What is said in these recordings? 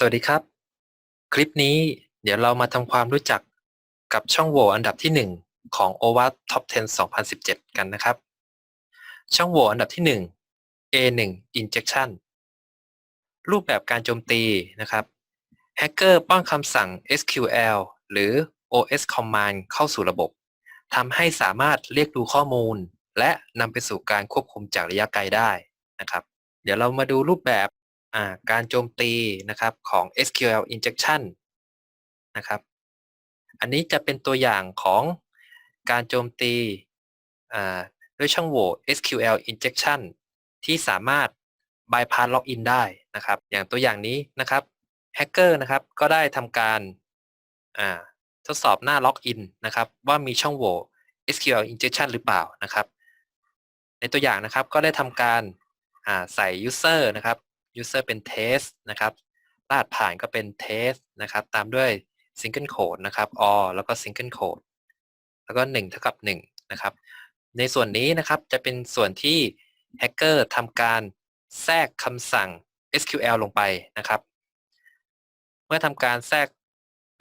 สวัสดีครับ คลิปนี้เดี๋ยวเรามาทำความรู้จักกับช่องโหว่อันดับที่ 1 ของ OWASP Top 10 2017 กันนะครับ ช่องโหว่อันดับที่ 1 A1 Injection รูปแบบการโจมตีนะครับแฮกเกอร์ป้อนคำสั่ง SQL หรือ OS Command เข้าสู่ระบบทำให้สามารถเรียกดูข้อมูล และนำไปสู่การควบคุมจากระยะไกลได้นะครับ เดี๋ยวเรามาดูรูปแบบ การโจมตีนะครับของ SQL injection นะครับ อันนี้จะเป็นตัวอย่างของการโจมตีด้วยช่องโหว่ SQL injection ที่สามารถ bypass login ได้นะครับ อย่างตัวอย่างนี้นะครับแฮกเกอร์นะครับก็ได้ทำการทดสอบหน้า login นะครับว่ามีช่องโหว่ SQL injection หรือเปล่านะครับ ในตัวอย่างนะครับก็ได้ทำการใส่ user นะครับ user เป็น test นะครับรหัสผ่านก็เป็น test นะครับ ตามด้วย single quote นะครับ or แล้วก็ single quote แล้วก็1เท่ากับ1นะครับ ในส่วนนี้นะครับจะเป็นส่วนที่แฮกเกอร์ทำการแทรกคำสั่ง SQL ลงไปนะครับ เมื่อทำการแทรก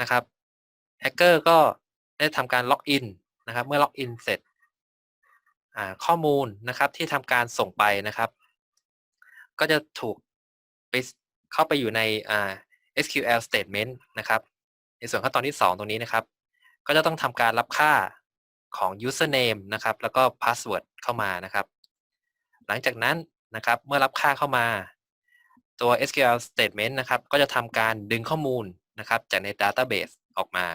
นะครับแฮกเกอร์ก็ได้ทำการล็อกอินนะครับ เมื่อล็อกอินเสร็จข้อมูลนะครับที่ทำการส่งไปนะครับ ก็จะถูก เข้าไปอยู่ใน SQL statement นะครับ ในส่วนขั้นตอนที่ 2 ตรงนี้นะครับ ก็จะต้องทำการรับค่าของ username นะครับ แล้วก็ password เข้ามานะครับ หลังจากนั้นนะครับเมื่อรับค่าเข้ามา ตัว SQL statement นะครับ ก็จะทำการดึงข้อมูลนะครับ จากใน database ออกมา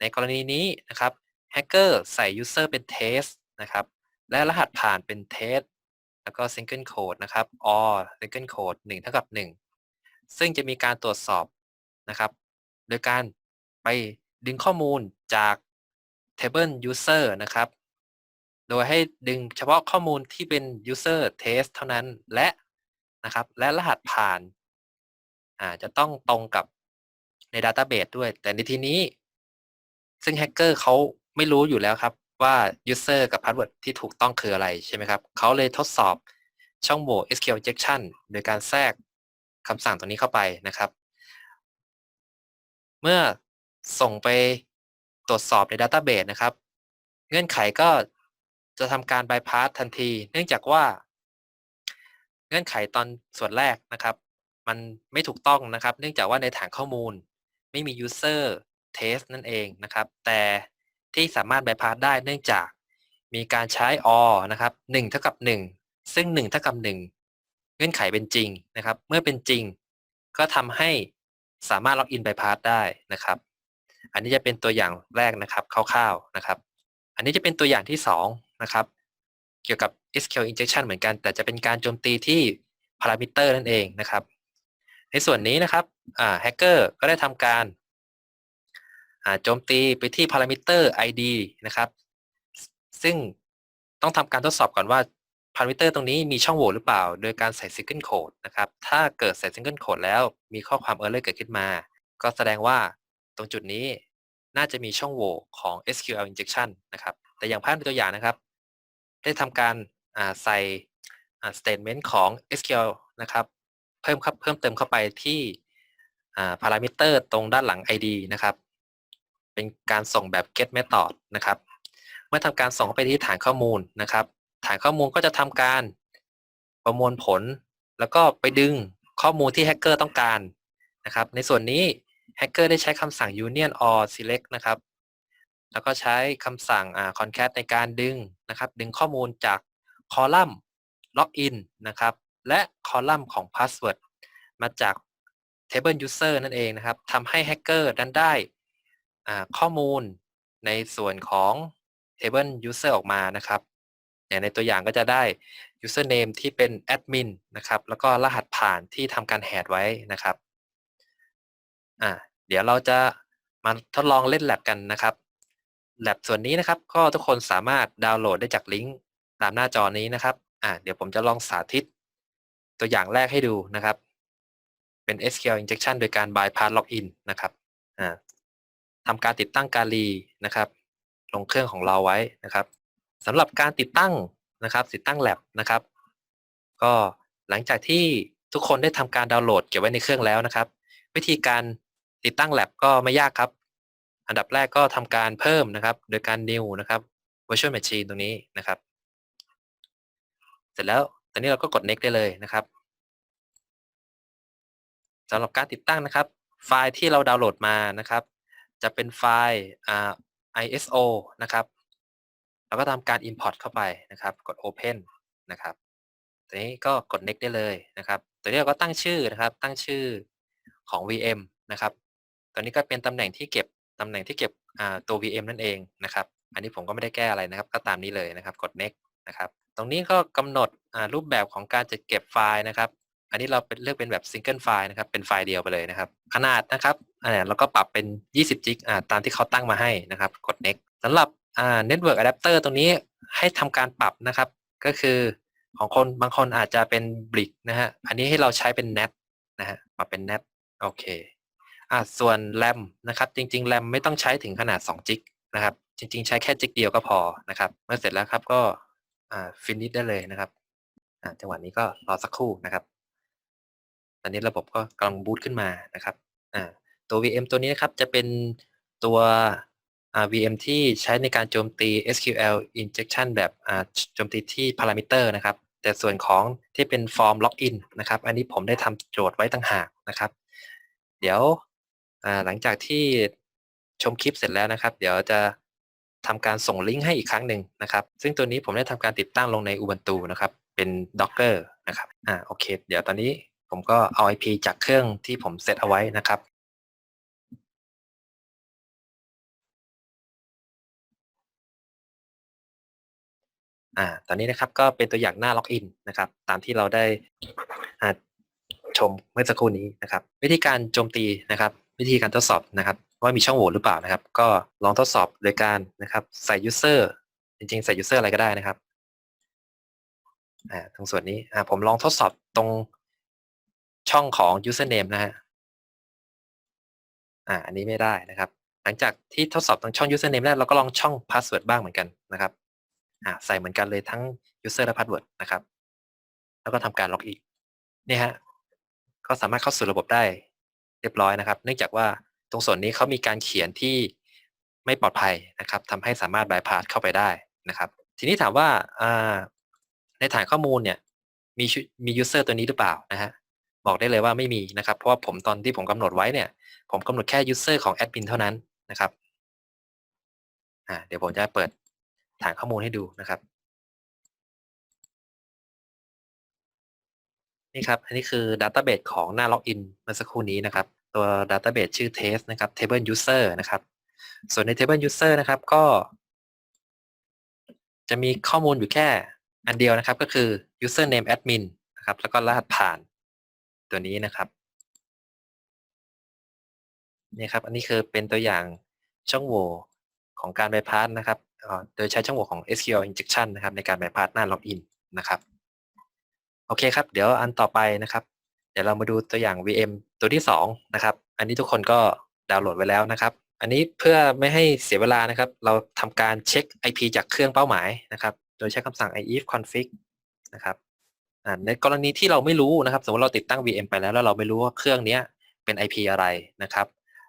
ในกรณีนี้นะครับแฮกเกอร์ใส่ user เป็น test นะครับ และรหัสผ่านเป็น test แล้วก็ single quote นะครับ or single quote 1เท่ากับ 1 ซึ่งจะมีการตรวจสอบนะครับ โดยการไปดึงข้อมูลจาก table user นะครับ โดยให้ดึงเฉพาะข้อมูลที่เป็น user test เท่านั้นและนะครับ และรหัสผ่านอ่าจะต้องตรงกับใน database ด้วย แต่ในทีนี้ ซึ่งแฮกเกอร์เขาไม่รู้อยู่แล้วครับ ว่า user กับ password ที่ถูกต้องคืออะไรใช่ไหมครับเขาเลยทดสอบช่องโหว่ SQL injection โดยการแทรกคำสั่งตรงนี้เข้าไปนะครับ เมื่อส่งไปตรวจสอบใน Database นะครับ เงื่อนไขก็จะทำการ bypass ทันที เนื่องจากว่า เงื่อนไขตอนส่วนแรกนะครับ มันไม่ถูกต้องนะครับ เนื่องจากว่าในฐานข้อมูลไม่มี user test นั่นเองนะครับ แต่ ที่สามารถ bypass ได้เนื่องจากมีการใช้ or นะครับ1เท่ากับ 1 ซึ่ง 1 เท่ากับ 1 เงื่อนไขเป็นจริงนะครับ เมื่อเป็นจริง ก็ทำให้สามารถล็อกอิน bypass ได้นะครับ อันนี้จะเป็นตัวอย่างแรกนะครับคร่าวๆนะครับ อันนี้จะเป็นตัวอย่างที่2นะครับ เกี่ยวกับ SQL injection เหมือนกัน แต่จะเป็นการโจมตีที่ parameter นั่นเองนะครับ ในส่วนนี้นะครับแฮกเกอร์ก็ได้ทำการ โจมตีไปที่ parameter id นะครับ ซึ่งต้องทำการทดสอบก่อนว่า parameter ตรงนี้มีช่องโหว่หรือเปล่า โดยการใส่ single quote นะครับ ถ้าเกิดใส่ single quote แล้วมีข้อความ error เกิดขึ้นมา ก็แสดงว่าตรงจุดนี้น่าจะมีช่องโหว่ของ SQL injection นะครับ แต่อย่างภาพในตัวอย่างนะครับ ได้ทำการใส่ statement ของ SQL นะครับ เพิ่มเพิ่มเติมเข้าไปที่ parameter ตรงด้านหลัง id นะครับ เป็นการส่งแบบ get method นะครับ เมื่อทำการส่งเข้าไปที่ฐานข้อมูลนะครับ ฐานข้อมูลก็จะทำการประมวลผล แล้วก็ไปดึงข้อมูลที่แฮกเกอร์ต้องการนะครับ ในส่วนนี้แฮกเกอร์ได้ใช้คำสั่ง union or select นะครับ แล้วก็ใช้คำสั่ง concat ในการดึงนะครับ ดึงข้อมูลจากคอลัมน์ login นะครับ และคอลัมน์ของ password มาจาก table user นั่นเองนะครับทำให้แฮกเกอร์นั้นได้ ข้อมูลในส่วนของ table user ออกมานะครับอย่างในตัวอย่างก็จะได้ username ที่เป็น admin นะครับแล้วก็รหัสผ่านที่ทำการแฮดไว้นะครับอ่าเดี๋ยวเราจะมาทดลองเล่น lab กันนะครับ lab ส่วนนี้นะครับ ก็ทุกคนสามารถดาวน์โหลดได้จากลิงก์ตามหน้าจอนี้นะครับอ่าเดี๋ยวผมจะลองสาธิต ตัวอย่างแรกให้ดูนะครับ เป็น SQL injection โดยการ bypass login นะครับอ่า ทำการติดตั้งกาลีนะครับ ลงเครื่องของเราไว้นะครับสำหรับการติดตั้งนะครับ ติดตั้งแ a บนะครับ ก็หลังจากที่ทุกคนได้ทำการดาวน์โหลดเก็บไว้ในเครื่องแล้วนะครับ วิธีการติดตั้ง lab ก็ไม่ยากครับ อันดับแรกก็ทำการเพิ่มนะครับ โดยการ new นะครับ virtual machine ตรงนี้นะครับ เสร็จแล้วตอนนี้เราก็กด next ได้เลยนะครับสำหรับการติดตั้งนะครับ ไฟล์ที่เราดาวน์โหลดมานะครับ จะเป็นไฟล์ ISO นะครับ แล้วก็ทำการ import เข้าไปนะครับ กด open นะครับตัวนี้ก็กด next ได้เลยนะครับตัวนี้เราก็ตั้งชื่อนะครับ ตั้งชื่อของ VM นะครับตัวนี้ก็เป็นตำแหน่งที่เก็บตำแหน่งที่เก็บตัว VM นั่นเองนะครับ อันนี้ผมก็ไม่ได้แก้อะไรนะครับ ก็ตามนี้เลยนะครับ กด next นะครับ ตรงนี้ก็กำหนดรูปแบบของการจะเก็บไฟล์นะครับ อันนี้เราเป็นเลือกเป็นแบบ single file นะครับ เป็นไฟล์เดียวไปเลยนะครับ ขนาดนะครับ อ่าเราก็ปรับเป็น 20จิกอ่าตามที่เขาตั้งมาให้นะครับกด next สำหรับอ่า network adapter ตรงนี้ให้ทำการปรับนะครับ ก็คือของคนบางคนอาจจะเป็น brick นะฮะอันนี้ให้เราใช้เป็น NAT นะฮะปรับเป็น NAT โอเคอ่าส่วน RAM นะครับ จริงๆ RAM ไม่ต้องใช้ถึงขนาด2จิกนะครับ จริง ๆ ใช้แค่จิกเดียวก็พอนะครับเมื่อเสร็จแล้วครับก็อ่า finish ได้เลยนะครับอ่าจังหวะนี้ก็รอสักครู่นะครับ ตอนนี้ระบบก็กำลังบูตขึ้นมานะครับอ่า ตัว VM ตัวนี้นะครับจะเป็นตัว VM ที่ใช้ในการโจมตี SQL injection แบบโจมตีที่ parameter นะครับ แต่ส่วนของที่เป็น form login นะครับ อันนี้ผมได้ทำโจทย์ไว้ต่างหากนะครับ เดี๋ยวหลังจากที่ชมคลิปเสร็จแล้วนะครับ เดี๋ยวจะทำการส่งลิงก์ให้อีกครั้งหนึ่งนะครับ ซึ่งตัวนี้ผมได้ทำการติดตั้งลงใน Ubuntu นะครับ เป็น Docker นะครับ อ่า โอเค เดี๋ยวตอนนี้ผมก็เอา IP จากเครื่องที่ผมเซตเอาไว้นะครับ อ่าตอนนี้นะครับก็เป็นตัวอย่างหน้าล็อกอินนะครับ ตามที่เราได้อ่าชมเมื่อสักครู่นี้นะครับ วิธีการโจมตีนะครับ วิธีการทดสอบนะครับ ว่ามีช่องโหว่หรือเปล่านะครับ ก็ลองทดสอบโดยการนะครับ ใส่ user จริงๆ ใส่ user อะไรก็ได้นะครับอ่าตรงส่วนนี้อ่าผมลองทดสอบตรงช่องของ username นะฮะอ่าอันนี้ไม่ได้นะครับ หลังจากที่ทดสอบตรงช่อง username แล้วเราก็ลองช่อง password บ้างเหมือนกันนะครับ อ่าใส่เหมือนกันเลยทั้ง user และ password นะครับ แล้วก็ทำการล็อกอินเนี่ยฮะก็สามารถเข้าสู่ระบบได้เรียบร้อยนะครับ เนื่องจากว่าตรงส่วนนี้เขามีการเขียนที่ไม่ปลอดภัยนะครับทำให้สามารถบายพาสเข้าไปได้นะครับ ทีนี้ถามว่าอ่าในฐานข้อมูลเนี่ยมีชุมี user ตัวนี้หรือเปล่านะฮะบอกได้เลยว่าไม่มีนะครับ เพราะว่าผมตอนที่ผมกำหนดไว้เนี่ย ผมกำหนดแค่ user ของแอดมินเท่านั้นนะครับอ่าเดี๋ยวผมจะเปิด ฐานข้อมูลให้ดูนะครับ นี่ครับ อันนี้คือ Database ของหน้าล็อกอินเมื่อสักครู่นี้นะครับ ตัว Database ชื่อ test นะครับ table user นะครับ ส่วนใน table user นะครับก็ จะมีข้อมูลอยู่แค่อันเดียวนะครับ ก็คือ username admin นะครับ แล้วก็รหัสผ่านตัวนี้นะครับนี่ครับ อันนี้คือเป็นตัวอย่างช่องโหว่ ของการ bypass นะครับโดยใช้ช่องโหว่ของ SQL injection นะครับในการ bypass หน้าล็อกอินนะครับโอเคครับ เดี๋ยวอันต่อไปนะครับ เดี๋ยวเรามาดูตัวอย่าง VM ตัวที่สองนะครับ อันนี้ทุกคนก็ดาวน์โหลดไว้แล้วนะครับ อันนี้เพื่อไม่ให้เสียเวลานะครับ เราทำการเช็ค IP จากเครื่องเป้าหมายนะครับ โดยใช้คำสั่ง if config นะครับในกรณีที่เราไม่รู้นะครับ สมมติเราติดตั้ง VM ไปแล้วแล้วเราไม่รู้ว่าเครื่องนี้เป็น IP อะไรนะครับ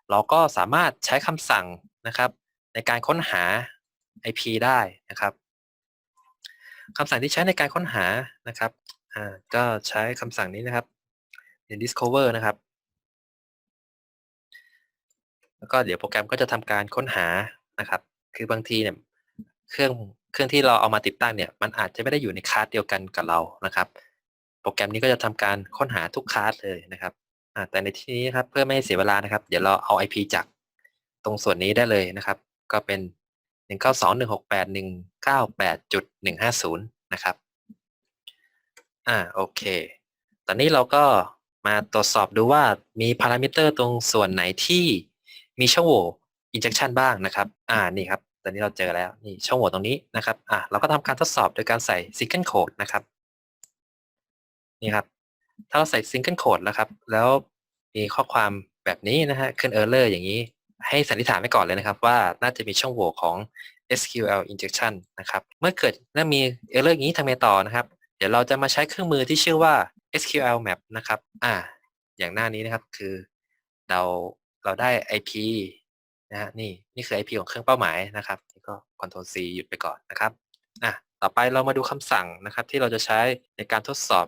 เราก็สามารถใช้คำสั่งนะครับ ในการค้นหา IP ได้นะครับคำสั่งที่ใช้ในการค้นหานะครับอ่าก็ใช้คำสั่งนี้นะครับใน discover นะครับ แล้วก็เดี๋ยวโปรแกรมก็จะทำการค้นหานะครับ คือบางทีเนี่ยเครื่องเครื่องที่เราเอามาติดตั้งเนี่ยมันอาจจะไม่ได้อยู่ในคลาสเดียวกันกับเรานะครับ โปรแกรมนี้ก็จะทำการค้นหาทุกคลาสเลยนะครับแต่ในที่นี้ครับเพื่อไม่ให้เสียเวลานะครับ เดี๋ยวเราเอา IP จากตรงส่วนนี้ได้เลยนะครับ ก็เป็น 192.168.150 นะครับ อ่า โอเค ตอนนี้เราก็มาตรวจสอบดูว่ามีพารามิเตอร์ตรงส่วนไหนที่มีช่องโหว่ injection บ้างนะครับ อ่า นี่ครับ ตอนนี้เราเจอแล้ว นี่ช่องโหว่ตรงนี้นะครับ อ่าเราก็ทำการทดสอบโดยการใส่ single code นะครับ นี่ครับ ถ้าเราใส่ single code แล้วครับ แล้วมีข้อความแบบนี้นะฮะ ขึ้น error อย่างนี้ ให้สันนิษฐานไว้ก่อนเลยนะครับ ว่าน่าจะมีช่องโหว่ของ SQL injection นะครับ เมื่อเกิดและมี error อย่างนี้ทำไงต่อนะครับ เดี๋ยวเราจะมาใช้เครื่องมือที่ชื่อว่า SQL map นะครับ อ่า อย่างหน้านี้นะครับคือเราเราได้ IP นะฮะนี่นี่คือ IP ของเครื่องเป้าหมายนะครับนี่ก็ Ctrl C หยุดไปก่อนนะครับอะต่อไปเรามาดูคำสั่งนะครับ ที่เราจะใช้ในการทดสอบ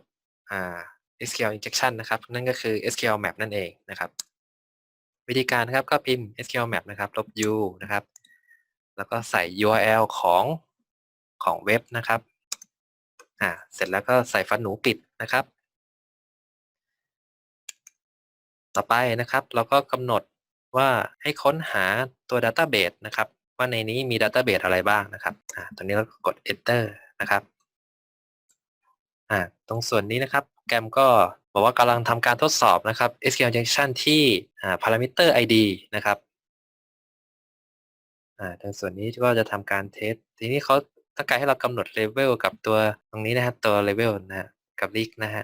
อ่า SQL injection นะครับ นั่นก็คือ SQL map นั่นเองนะครับ วิธีการนะครับก็พิมพ์ SQL map นะครับลบ u นะครับ แล้วก็ใส่ URL ของของเว็บนะครับอ่าเสร็จแล้วก็ใส่ฟันหนูปิดนะครับ ต่อไปนะครับเราก็กำหนดว่าให้ค้นหาตัว Database นะครับ ว่าในนี้มี Database อะไรบ้างนะครับอ่าตรงนี้เราก็กด Enter นะครับอ่าตรงส่วนนี้นะครับ แกรมก็บอกว่ากำลังทำการทดสอบนะครับ SQL injection ที่อ่า parameter ID นะครับอ่างส่วนนี้ก็จะทำการเทส ทีนี้เขาต้องการให้เรากำหนดเลเวลกับตัวตรงนี้นะครับตัวเลเวลนะกับ l ิกนะฮะ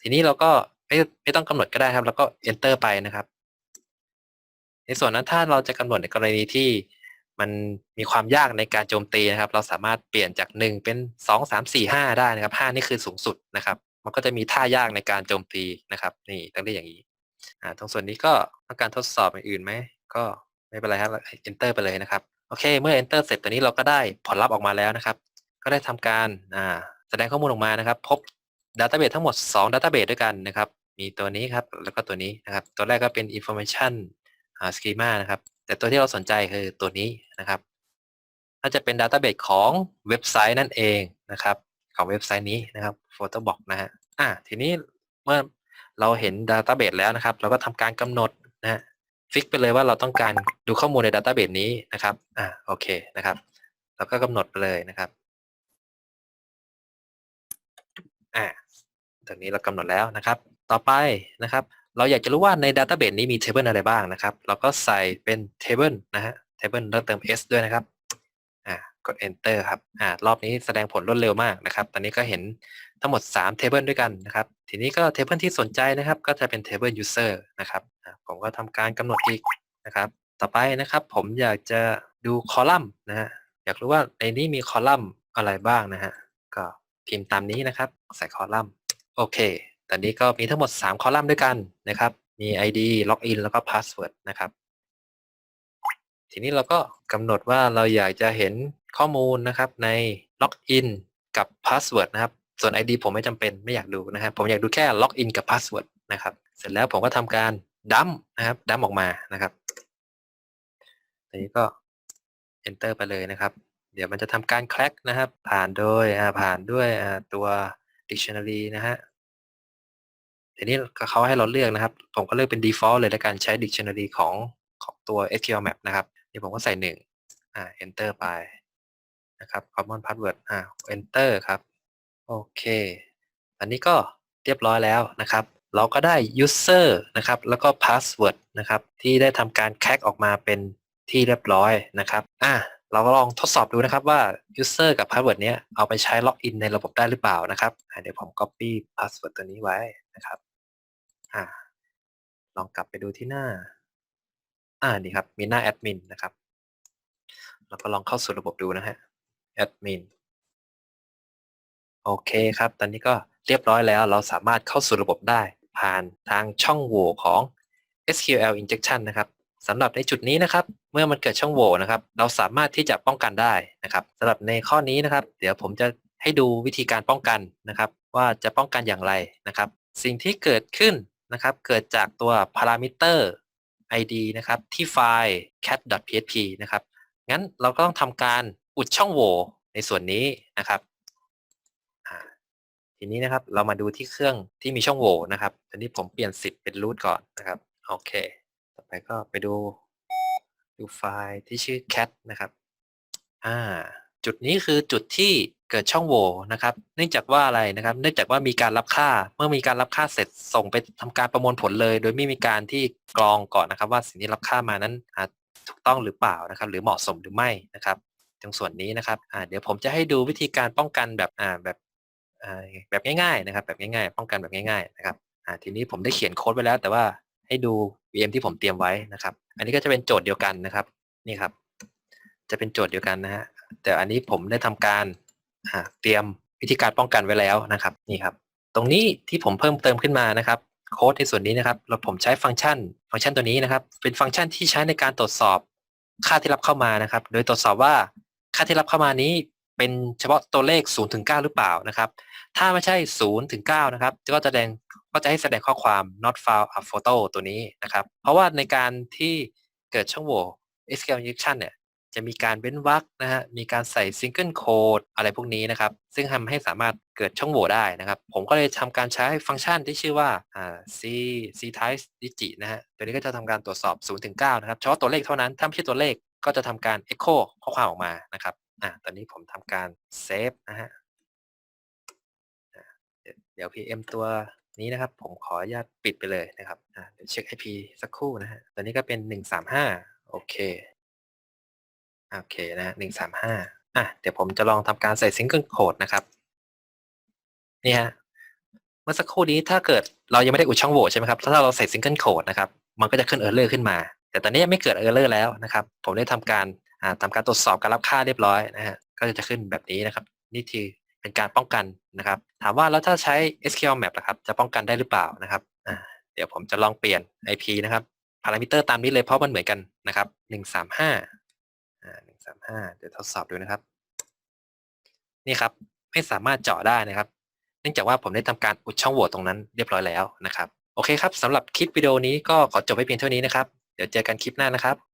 ทีนี้เราก็ไม่ไม่ต้องกำหนดก็ได้ครับ แล้วก็ enter ไปนะครับ ในส่วนนั้นถ้าเราจะกำหนดในกรณีที่มันมีความยากในการโจมตีนะครับ เราสามารถเปลี่ยนจากหนึ่งเป็นสองสามสี่ห้าได้นะครับห้านี่คือสูงสุดนะครับ มันก็จะมีท่ายากในการโจมตีนะครับ นี่ต้องเรียกอย่างนี้อ่าตรงส่วนนี้ก็ต้องการทดสอบอื่นไหมก็ไม่เป็นไรครับ enter ไปเลยนะครับโอเค เมื่อ enter เสร็จตัวนี้เราก็ได้ผลลัพธ์ออกมาแล้วนะครับ ก็ได้ทำการอ่าแสดงข้อมูลออกมานะครับ พบ Database ทั้งหมด2 Database ด้วยกันนะครับ มีตัวนี้ครับ แล้วก็ตัวนี้นะครับ ตัวแรกก็เป็น information อ่า schema นะครับ แต่ตัวที่เราสนใจคือตัวนี้นะครับน่าจะเป็น Database ของเว็บไซต์นั่นเองนะครับ ของเว็บไซต์นี้นะครับ Photobox นะฮะอ่าทีนี้เมื่อเราเห็น Database แล้วนะครับ เราก็ทำการกำหนดนะฮะฟิกไปเลยว่าเราต้องการดูข้อมูลใน Database นี้นะครับอ่าโอเคนะครับเราก็กำหนดไปเลยนะครับอ่าตรงนี้เรากำหนดแล้วนะครับ ต่อไปนะครับ เราอยากจะรู้ว่าใน Database นี้มี Table อะไรบ้างนะครับ เราก็ใส่เป็น Table นะฮะ Table แล้วเติม s ด้วยนะครับ กด Enter ครับอ่ารอบนี้แสดงผลรวดเร็วมากนะครับ ตอนนี้ก็เห็นทั้งหมด3 Table ด้วยกันนะครับ ทีนี้ก็ Table ที่สนใจนะครับก็จะเป็น Table User นะครับผมก็ทำการกำหนดอีกนะครับ ต่อไปนะครับผมอยากจะดูคอลัมน์นะฮะอยากรู้ว่าในนี้มีคอลัมน์อะไรบ้างนะฮะก็พิมพ์ตามนี้นะครับ ใส่คอลัมน์โอเคตอนนี้ก็มีทั้งหมด 3 คอลัมน์ด้วยกันนะครับ มี ID Login แล้วก็ Password นะครับ ทีนี้เราก็กำหนดว่าเราอยากจะเห็น ข้อมูลนะครับใน Login กับ Password นะครับ ส่วน ID ผมไม่จำเป็นไม่อยากดูนะครับ ผมอยากดูแค่ Login กับ Password นะครับ เสร็จแล้วผมก็ทำการดัมนะครับดัมออกมานะครับทีนี้ก็ Enter ไปเลยนะครับ เดี๋ยวมันจะทำการ crack นะครับ ผ่านโดยผ่านด้วยตัว dictionary นะฮะทีนี้เขาให้เราเลือกนะครับ ผมก็เลือกเป็น default เลยในการใช้ dictionary ของของตัว SQL map นะครับ นี่ผมก็ใส่หนึ่งอ่า enter ไป นะครับ common password อ่า enter ครับ โอเค อันนี้ก็เรียบร้อยแล้วนะครับ เราก็ได้ user นะครับ แล้วก็ password นะครับ ที่ได้ทำการ crack ออกมาเป็นที่เรียบร้อยนะครับ อ่าเราก็ลองทดสอบดูนะครับว่า user กับ password เนี้ยเอาไปใช้ login ในระบบได้หรือเปล่านะครับเดี๋ยวผม copy password ตัวนี้ไว้นะครับอ่าลองกลับไปดูที่หน้า อ่านี่ครับ มีหน้าแอดมินนะครับเราก็ลองเข้าสู่ระบบดูนะฮะ แอดมินโอเคครับ ตอนนี้ก็เรียบร้อยแล้วเราสามารถเข้าสู่ระบบได้ผ่านทางช่องโหว่ของ SQL injection นะครับสำหรับในจุดนี้นะครับ เมื่อมันเกิดช่องโหว่นะครับ เราสามารถที่จะป้องกันได้นะครับสำหรับในข้อนี้นะครับ เดี๋ยวผมจะให้ดูวิธีการป้องกันนะครับ ว่าจะป้องกันอย่างไรนะครับ สิ่งที่เกิดขึ้นนะครับ เกิดจากตัว parameter id นะครับที่ไฟล์ cat.php นะครับงั้นเราก็ต้องทำการ อุดช่องโหว่ในส่วนนี้นะครับทีนี้นะครับเรามาดูที่เครื่องที่มีช่องโหว่นะครับตอนนี้ผมเปลี่ยนสิทธิ์เป็น root ก่อนนะครับโอเค ต่อไปก็ไปดูดูไฟล์ที่ชื่อ cat นะครับอ่าจุดนี้คือจุดที่เกิดช่องโหว่นะครับ เนื่องจากว่าอะไรนะครับ เนื่องจากว่ามีการรับค่า เมื่อมีการรับค่าเสร็จส่งไปทำการประมวลผลเลย โดยไม่มีการที่กรองก่อนนะครับ ว่าสิ่งที่รับค่ามานั้นถูกต้องหรือเปล่านะครับ หรือเหมาะสมหรือไม่นะครับ ตรงส่วนนี้นะครับอ่าเดี๋ยวผมจะให้ดูวิธีการป้องกันแบบอ่าแบบแบบง่ายๆนะครับ แบบง่ายๆ ป้องกันแบบง่ายๆนะครับอ่าทีนี้ผมได้เขียนโค้ดไว้แล้ว แต่ว่าให้ดู VM ที่ผมเตรียมไว้นะครับ อันนี้ก็จะเป็นโจทย์เดียวกันนะครับนี่ครับ จะเป็นโจทย์เดียวกันนะฮะแต่อันนี้ผมได้ทำการเตรียมวิธีการป้องกันไว้แล้วนะครับนี่ครับ ตรงนี้ที่ผมเพิ่มเติมขึ้นมานะครับโค้ดในส่วนนี้นะครับเราผมใช้ฟังก์ชัน ฟังก์ชันตัวนี้นะครับ เป็นฟังก์ชันที่ใช้ในการตรวจสอบค่าที่รับเข้ามานะครับ โดยตรวจสอบว่า ค่าที่รับเข้ามานี้เป็นเฉพาะตัวเลข0ถึง9หรือเปล่านะครับ ถ้าไม่ใช่0ถึง9นะครับก็จะแสดงก็จะให้แสดงข้อความ not found a photo ตัวนี้นะครับ เพราะว่าในการที่เกิดช่องโหว่ SQL injection เนี่ยจะมีการเว้นวรรคนะฮะ มีการใส่ single code อะไรพวกนี้นะครับ ซึ่งทำให้สามารถเกิดช่องโหว่ได้นะครับ ผมก็เลยทำการใช้ฟังก์ชันที่ชื่อว่า c c type digit นะฮะ ตัวนี้ก็จะทำการตรวจสอบ0ถึง9นะครับ เฉพาะตัวเลขเท่านั้น ถ้าไม่ใช่ตัวเลข ก็จะทำการ echo ข้อความออกมานะครับอ่าตอนนี้ผมทำการ save นะฮะเดี๋ยว PM ตัวนี้นะครับ ผมขออนุญาตปิดไปเลยนะครับอ่าเดี๋ยวเช็ค IP สักครู่นะฮะตัวนี้ก็เป็น 135 โอเค โอเคนะหนึ่งสามห้าอะเดี๋ยวผมจะลองทำการใส่ซิงเกิลโคดนะครับ นี่ฮะเมื่อสักครู่นี้ถ้าเกิดเรายังไม่ได้อุดช่องโหว่ใช่ไหมครับ ถ้าเราใส่ซิงเกิลโคดนะครับ มันก็จะขึ้นเออร์เลอร์ขึ้นมา แต่ตอนนี้ยังไม่เกิดเออร์เลอร์แล้วนะครับ ผมได้ทำการอ่าทำการตรวจสอบการรับค่าเรียบร้อยนะฮะก็จะขึ้นแบบนี้นะครับ นี่คือเป็นการป้องกันนะครับ ถามว่าแล้วถ้าใช้ SQL Map นะครับ จะป้องกันได้หรือเปล่านะครับเดี๋ยวผมจะลองเปลี่ยน IP นะครับพารามิเตอร์ตามนี้เลยเพราะมันเหมือนกันนะครับหนึ่งสามห้าอ่าหนึ่งสามห้าเดี๋ยวทดสอบดูนะครับ นี่ครับไม่สามารถเจาะได้นะครับ เนื่องจากว่าผมได้ทำการอุดช่องโหว่ตรงนั้นเรียบร้อยแล้วนะครับ โอเคครับสำหรับคลิปวิดีโอนี้ก็ขอจบไว้เพียงเท่านี้นะครับ เดี๋ยวเจอกันคลิปหน้านะครับ